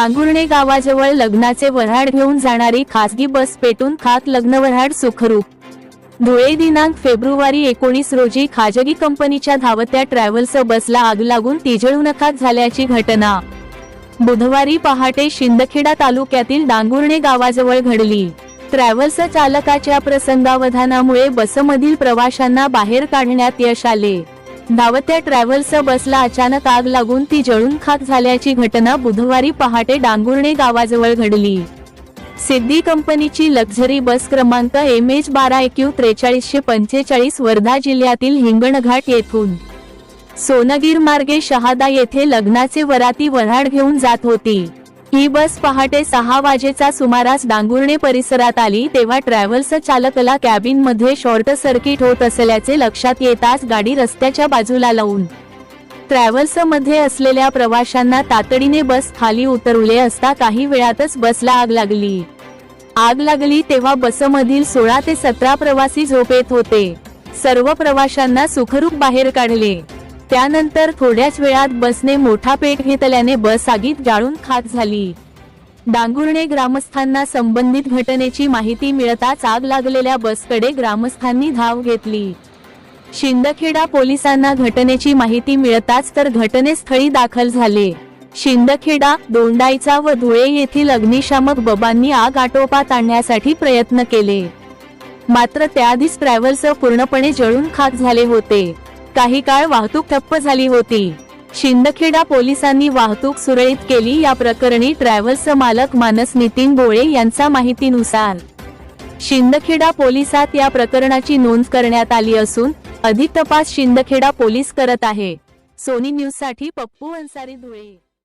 डांगुर्णे गावाजवळ लग्नाचे वऱ्हाड घेऊन जाणारी खासगी बस पेटून खात लग्न वऱ्हाड सुखरूप. धुळे दिनांक फेब्रुवारी एकोणीस रोजी खाजगी कंपनीच्या धावत्या ट्रॅव्हल्स बसला आग लागून तिजळून झाल्याची घटना. बुधवारी पहाटे शिंदखेडा तालुक्यातील डांगुर्णे गावाजवळ घडली. ट्रॅव्हल्स चालकाच्या प्रसंगावधानामुळे बसमधील प्रवाशांना बाहेर काढण्यात यश आले. धावत्या ट्रॅव्हल्स बसला अचानक आग लागून ती जळून खाक झाल्याची घटना बुधवारी पहाटे डांगुर्णे गावाजवळ घडली. सिद्धी कंपनीची लक्झरी बस क्रमांक एम एच बारा एक्यू त्रेचाळीसशे पंचेचाळीस वर्धा जिल्ह्यातील हिंगणघाट येथून. सोनगीर मार्गे शहादा येथे लग्नाचे वराती वऱ्हाड घेऊन जात होती. ही बस पहाटे सहा वाजेचा सुमारास डांगुर्णे परिसरात आली तेव्हा ट्रॅव्हल्स चालकाला कॅबिनमध्ये शॉर्ट सर्किट होत असल्याचे लक्षात येताच गाडी रस्त्याच्या बाजूला लावून ट्रॅव्हल्समध्ये असलेल्या प्रवाशांना तातडीने बस खाली उतरवले असता काही वेळातच बसला आग लागली. आग लागली तेव्हा बसमधील सोळा ते सतरा प्रवासी झोपेत होते. सर्व प्रवाशांना सुखरूप बाहेर काढले. त्यानंतर थोड्याच वेळात बसने मोठा पेट घेतल्याने बस आगीत जाळून खाक झाली. डांगुर्णे ग्रामस्थांना संबंधित घटनेची माहिती मिळताच आग लागलेल्या बसकडे ग्रामस्थांनी धाव घेतली. शिंदखेडा पोलिसांना घटनेची माहिती मिळताच तर घटनेस्थळी दाखल झाले. शिंदखेडा दोंडाईचा व धुळे येथील अग्निशामक बबांनी आग आटोपात आणण्यासाठी प्रयत्न केले. मात्र त्याआधीच ट्रॅव्हल्स पूर्णपणे जळून खाक झाले होते. काही काळ वाहतूक ठप्प झाली होती. शिंदखेडा पोलिसांनी वाहतूक सुरळीत केली या प्रकरणी ट्रॅव्हल्स मालक मानस नितीन बोळे यांचा माहितीनुसार. शिंदखेडा पोलिसात या प्रकरणाची नोंद करण्यात आली असून अधिक तपास शिंदखेडा पोलीस करत आहे. सोनी न्यूजसाठी पप्पू अन्सारी धुळे.